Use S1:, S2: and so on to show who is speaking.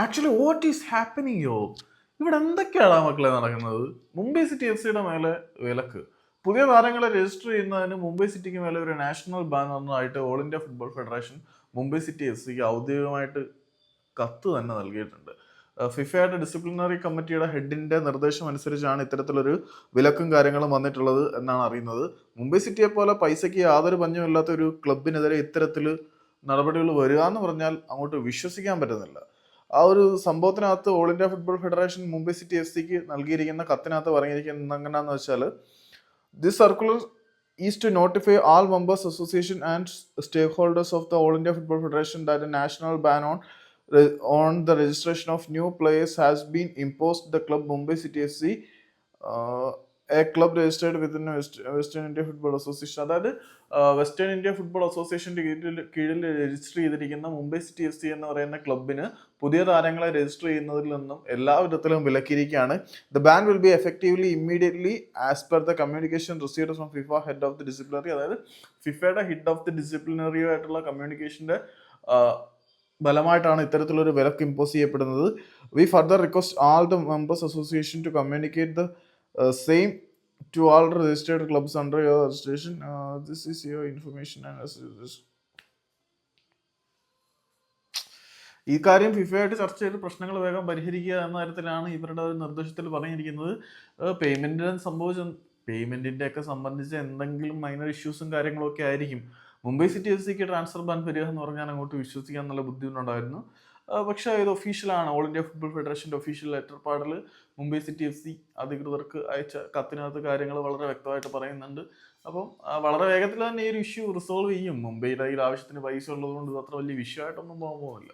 S1: Actually what is happening യോ ഇവിടെ എന്തൊക്കെയാണ് മക്കളെ നടക്കുന്നത്? മുംബൈ സിറ്റി എഫ് സിയുടെ മേലെ വിലക്ക്. പുതിയ താരങ്ങളെ രജിസ്റ്റർ ചെയ്യുന്നതിന് മുംബൈ സിറ്റിക്ക് മേലെ ഒരു national ban വന്നതായിട്ട് all India football federation Mumbai city F സിക്ക് ഔദ്യോഗികമായിട്ട് കത്ത് തന്നെ നൽകിയിട്ടുണ്ട്. ഫിഫയുടെ ഡിസിപ്ലിനറി കമ്മിറ്റിയുടെ ഹെഡിന്റെ നിർദ്ദേശം അനുസരിച്ചാണ് ഇത്തരത്തിലൊരു വിലക്കും കാര്യങ്ങളും വന്നിട്ടുള്ളത് എന്നാണ് അറിയുന്നത്. മുംബൈ സിറ്റിയെ പോലെ പൈസയ്ക്ക് യാതൊരു പഞ്ഞുമില്ലാത്ത ഒരു ക്ലബിനെതിരെ ഇത്തരത്തിൽ നടപടികൾ വരിക എന്ന് പറഞ്ഞാൽ അങ്ങോട്ട് വിശ്വസിക്കാൻ പറ്റുന്നില്ല. ആ ഒരു സംഭവത്തിനകത്ത് all India football federation Mumbai city F സിക്ക് നൽകിയിരിക്കുന്ന കത്തിനകത്ത് പറഞ്ഞിരിക്കുന്നത് എങ്ങനെയാണെന്ന് വെച്ചാൽ this circular is to notify all members association and stakeholders of the all India football federation that national ban on on the registration of new players has been imposed the club Mumbai city F uh, a club registered within western India Football Association അതായത് western India football അസോസിയേഷന്റെ കീഴിൽ കീഴിൽ register ചെയ്തിരിക്കുന്ന Mumbai city F C എന്ന് പറയുന്ന ക്ലബിന് പുതിയ താരങ്ങളെ രജിസ്റ്റർ ചെയ്യുന്നതിൽ നിന്നും എല്ലാ വിധത്തിലും വിലക്കിയിരിക്കുകയാണ്. The ban will be effectively immediately as per the communication received from FIFA head of the disciplinary. അതായത് ഫിഫയുടെ ഹെഡ് ഓഫ് ദി ഡിസിപ്ലിനറിയോ ആയിട്ടുള്ള കമ്മ്യൂണിക്കേഷന്റെ ബലമായിട്ടാണ് ഇത്തരത്തിലൊരു വിലക്ക് ഇമ്പോസ് ചെയ്യപ്പെടുന്നത്. We further request all the members association to communicate the same to all registered clubs under your registration this is your information and ഈ കാര്യം ഫിഫയായിട്ട് ചർച്ച ചെയ്ത് പ്രശ്നങ്ങൾ വേഗം പരിഹരിക്കുക എന്ന തരത്തിലാണ് ഇവരുടെ ഒരു നിർദ്ദേശത്തിൽ പറഞ്ഞിരിക്കുന്നത്. പേയ്മെന്റിന് സംഭവിച്ച പേയ്മെന്റിന്റെ ഒക്കെ സംബന്ധിച്ച് എന്തെങ്കിലും മൈനർ ഇഷ്യൂസും കാര്യങ്ങളൊക്കെ ആയിരിക്കും. മുംബൈ സിറ്റി എഫ് സിക്ക് ട്രാൻസ്ഫർ ബാൻ പരിഹാരം എന്ന് പറഞ്ഞാൽ അങ്ങോട്ട് വിശ്വസിക്കാൻ നല്ല ബുദ്ധിമുട്ടുണ്ടായിരുന്നു. പക്ഷേ ഇത് ഒഫീഷ്യലാണ് ഓൾ ഇന്ത്യ ഫുട്ബോൾ ഫെഡറേഷന്റെ ഒഫീഷ്യൽ ലെറ്റർ പാടിൽ മുംബൈ സിറ്റി എഫ് സി അധികൃതർക്ക് അയച്ച കത്തിനകത്ത് കാര്യങ്ങൾ വളരെ വ്യക്തമായിട്ട് പറയുന്നുണ്ട്. അപ്പം വളരെ വേഗത്തിൽ തന്നെ ഈ ഒരു ഇഷ്യൂ റിസോൾവ് ചെയ്യും. മുംബൈയുടെ കയ്യിൽ ആവശ്യത്തിന് പൈസ ഉള്ളതുകൊണ്ട് അത്ര വലിയ വിഷയമായിട്ടൊന്നും പോകാൻ പോകുന്നില്ല.